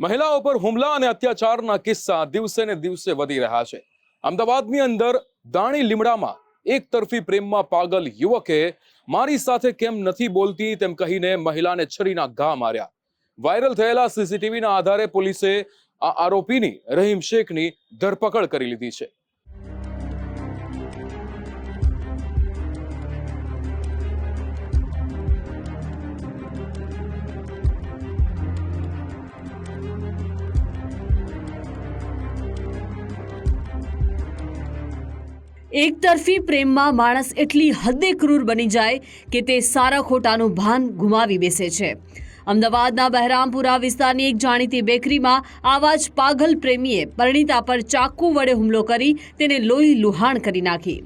મહિલાઓ પર હુમલા અને અત્યાચારના કિસ્સા દિવસે ને દિવસે વધી રહ્યા છે. અમદાવાદની અંદર દાણી લીમડામાં એક તરફી પ્રેમમાં પાગલ યુવકે મારી સાથે કેમ નથી બોલતી તેમ કહીને મહિલાને છરીના ઘા માર્યા. વાયરલ થયેલા સીસીટીવીના આધારે પોલીસે આ આરોપીની રહીમ શેખની ધરપકડ કરી લીધી છે. એકતરફી પ્રેમમાં માણસ એટલી હદે ક્રૂર બની જાય કે તે સારા ખોટાનું ભાન ગુમાવી બેસે છે. અમદાવાદના બહેરામપુરા વિસ્તારની એક જાણીતી બેકરીમાં આવા જ પાગલ પ્રેમીએ પરિણીતા પર ચાકુ વડે હુમલો કરી તેને લોહી લુહાણ કરી નાખી.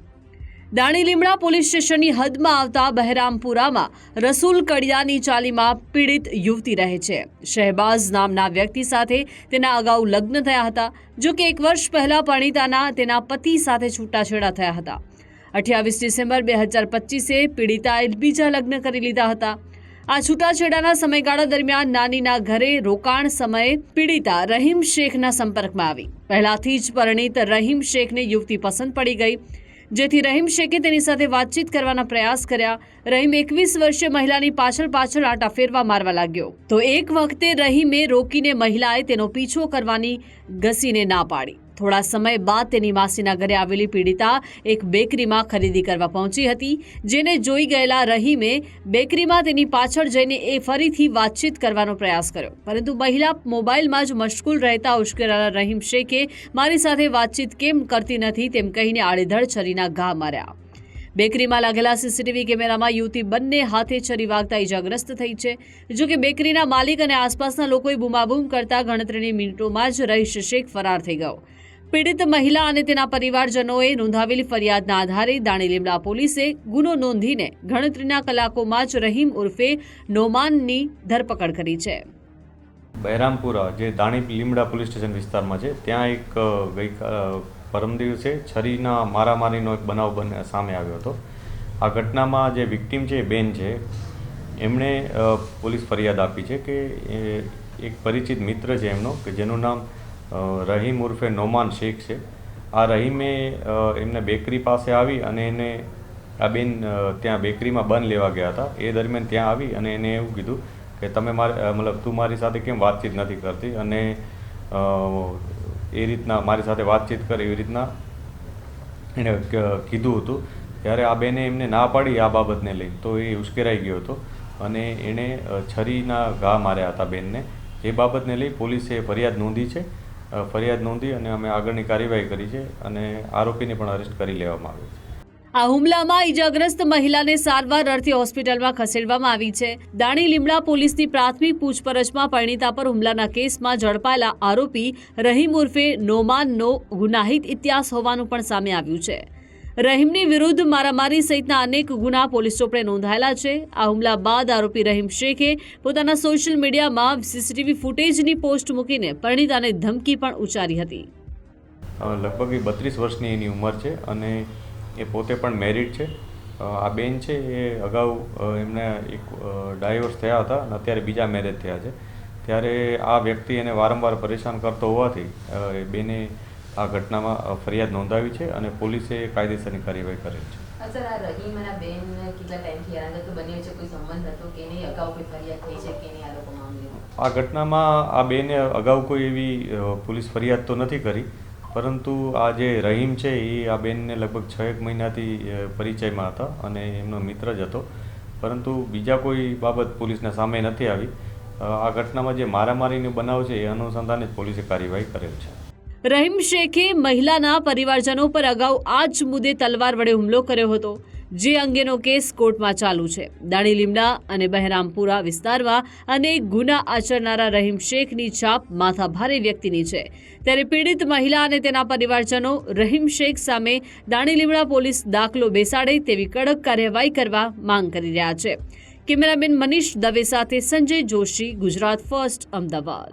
દાણી લીમડા પોલીસ સ્ટેશનની હદમાં આવતા બહેરામપુરામાં રસૂલ કડિયાની ચાલીમાં પીડિત યુવતી રહે છે. શહેબાઝ નામના વ્યક્તિ સાથે તેના અગાઉ લગ્ન થયા હતા, જો કે એક વર્ષ પહેલા પરિણીતાના તેના પતિ સાથે છૂટાછેડા થયા હતા. અઠ્યાવીસ ડિસેમ્બર બે હજાર પચીસે પીડિતાએ બીજા લગ્ન કરી લીધા હતા. આ છૂટાછેડાના સમયગાળા દરમિયાન નાનીના ઘરે રોકાણ સમયે પીડિતા રહીમ શેખના સંપર્કમાં આવી. પહેલાથી જ પરિણીત રહીમ શેખને યુવતી પસંદ પડી ગઈ. જેથી રહીમ શેખે તેની સાથે વાતચીત કરવાના પ્રયાસ કર્યા. રહીમ એકવીસ વર્ષીય મહિલાની પાછળ પાછળ આટા ફેરવા મારવા લાગ્યો. તો એક વખતે રહીમે રોકીને મહિલાએ તેનો પીછો કરવાની ઘસીને ના પાડી. થોડા સમય બાદ તેની માસીના ઘરે આવેલી પીડિતા એક બેકરીમાં ખરીદી કરવા પહોંચી હતી, જેને જોઈ ગયેલા રહીમે બેકરીમાં તેની પાછળ જઈને એ ફરીથી વાતચીત કરવાનો પ્રયાસ કર્યો. પરંતુ મહિલા મોબાઈલમાં જ મશગુલ રહેતા ઉશ્કેરાયેલા રહીમ શેખે મારી સાથે વાતચીત કેમ કરતી નથી તેમ કહીને આડેધડ છરીના ઘા માર્યા. બેકરીમાં લાગેલા સીસીટીવી કેમેરામાં યુવતી બંને હાથે છરી વાગતા ઇજાગ્રસ્ત થઈ છે. જો કે બેકરીના માલિક અને આસપાસના લોકોએ બૂમાબૂમ કરતા ગણતરીની મિનિટોમાં જ રહીશ શેખ ફરાર થઈ ગયો. પીડિત મહિલા અને તેના પરિવારજનોએ નોંધાવેલી ફરિયાદના આધારે દાણી લીમડા પોલીસે ગુનો નોંધીને ગણતરીના કલાકોમાં જ રહીમ ઉર્ફે નોમાનની ધરપકડ કરી છે. બહેરામપુરા જે દાણી લીમડા પોલીસ સ્ટેશન વિસ્તારમાં છે, ત્યાં એક ગઈ પરમ દિવસે છરીના મારામારીનો એક બનાવ બને, સામે આવ્યો હતો. આ ઘટનામાં જે વિક્ટીમ છે બેન છે, એમણે પોલીસ ફરિયાદ આપી છે કે એક પરિચિત મિત્ર છે એમનો, કે જેનું નામ રહીમ ઉર્ફે નોમાન શેખ છે. આ રહીમે એમને બેકરી પાસે આવી અને એને આ બેન ત્યાં બેકરીમાં બન લેવા ગયા હતા. એ દરમિયાન ત્યાં આવી અને એને એવું કીધું કે, તમે મારે મતલબ તું મારી સાથે કેમ વાતચીત નથી કરતી? અને એ રીતના મારી સાથે વાતચીત કરે એવી રીતના એણે કીધું હતું. ત્યારે આ બેને એમને ના પાડી આ બાબતને લઈ. તો એ ઉશ્કેરાઈ ગયો હતો અને એણે છરીના ઘા માર્યા હતા બેનને. એ બાબતને લઈ પોલીસે ફરિયાદ નોંધી છે. ફરિયાદ નોંધી અને અમે આગળની કાર્યવાહી કરી છે અને આરોપીને પણ અરેસ્ટ કરી લેવામાં આવ્યો છે. આ હુમલામાં ઈજાગ્રસ્ત મહિલાને સારવાર અર્થે હોસ્પિટલમાં ખસેડવામાં આવી છે. દાણી લીમડા પોલીસની પ્રાથમિક પૂછપરછમાં પરિણીતા પર હુમલાના કેસમાં ઝડપાયેલા આરોપી રહીમ ઉર્ફે નોમાનનો ગુનાહિત ઇતિહાસ હોવાનું પણ સામે આવ્યું છે. રહીમની વિરુદ્ધ મારામારી સહિતના અનેક ગુના પોલીસ ચોપડે નોંધાયેલા છે. આ હુમલા બાદ આરોપી રહીમ શેખે પોતાના સોશિયલ મીડિયામાં સીસીટીવી ફૂટેજની પોસ્ટ મૂકીને પરિણીતાને ધમકી પણ ઉચ્ચારી હતી. લગભગ બત્રીસ વર્ષની એની ઉંમર છે અને એ પોતે પણ મેરિડ છે. આ બેન છે એ અગાઉ એમને એક ડાયવોર્સ થયા હતા અને અત્યારે બીજા મેરેજ થયા છે. ત્યારે આ વ્યક્તિ એને વારંવાર પરેશાન કરતો હોવાથી બેને આ ઘટનામાં ફરિયાદ નોંધાવી છે અને પોલીસે કાયદેસરની કાર્યવાહી કરેલ છે. સર આ રહીમ બેન કેટલા ટાઈમથી હેરાન હતો બંને વચ્ચે કોઈ સંબંધ હતો કે નહીં? અગાઉ કોઈ ફરિયાદ થઈ છે કે નહીં આ લોકો મામલે? આ ઘટનામાં આ બેને અગાઉ કોઈ એવી પોલીસ ફરિયાદ તો નથી કરી પરંતુ આ જે રહીમ છે એ આ બેનને લગભગ છ એક મહિનાથી પરિચયમાં હતા અને એમનો મિત્ર જ હતો. પરંતુ બીજા કોઈ બાબત પોલીસના સામે નથી આવી. આ ઘટનામાં જે મારામારીનો બનાવ છે એ અનુસંધાને જ પોલીસે કાર્યવાહી કરેલ છે. રહીમ શેખે મહિલાના પરિવારજનો પર અગાઉ આ જ મુદ્દે તલવાર વડે હુમલો કર્યો હતો, જે અંગેનો કેસ કોર્ટમાં ચાલુ છે. દાણી લીમડા અને બહેરામપુરા વિસ્તારમાં અનેક ગુના આચરનારા રહીમ શેખની છાપ માથાભારે વ્યક્તિની છે. ત્યારે પીડિત મહિલા અને તેના પરિવારજનો રહીમ શેખ સામે દાણી લીમડા પોલીસ દાખલો બેસાડે તેવી કડક કાર્યવાહી કરવા માંગ કરી રહ્યા છે. કેમેરામેન મનીષ દવે સાથે સંજય જોશી, ગુજરાત ફર્સ્ટ, અમદાવાદ.